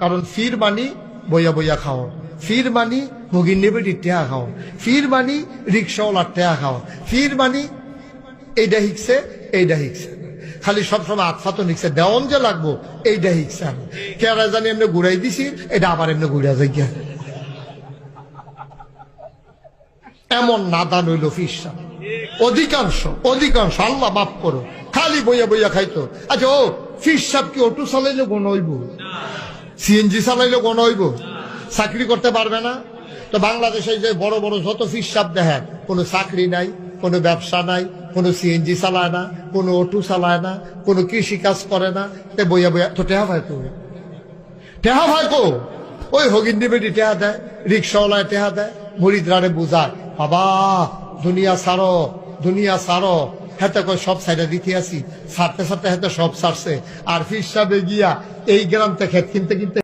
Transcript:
কারণ ফির মানি বইয়া বইয়া খাও। ফির মানি ভগিন নেবে টেহা খাও। ফির মানি রিক্সাওয়ালার টেহা খাও। ফির মানি এইটা হিকছে এইটা হিকছে। খালি সবসময় আতফা তো নিকছে দেওয়ন যে লাগবো এইটা হিকছে আমি কেরা জানি এমনি ঘুরাই দিছি এটা আবার এমনি ঘুরা যাই গিয়া এমন নাদান হইল ফিসা অধিকাংশ অধিকাংশ, আল্লাহ মাফ করো। খালি বইয়া বইয়া খাইতো। আচ্ছা ও ফিস সাপ কি অটো চালাইলে গণ হইব? সিএনজি চালাইলে গণ হইব? চাকরি করতে পারবে না। তো বাংলাদেশে যে বড় বড় যত ফিস সাপ দেখেন কোনো চাকরি নাই, কোনো ব্যবসা নাই, কোনো সিএনজি চালায় না, কোনো অটো চালায় না, কোনো কৃষি কাজ করে না তে বইয়া বইয়া। তো টেহা ভাই তো টেহা ভাই কো ওই হগিন্দি বেটি টেহা দেয়, রিক্সাওয়ালায় টেহা দেয় মুড়িদারে বুঝায়, বাবা, দুনিয়া সারো দুনিয়া সারো হেতে কই সব সাইডে দিতে আসি। সারতে সারতে হ্যাঁ সব সারছে আর ফির সাহেবে গিয়া এই গ্রাম থেকে কিনতে কিনতে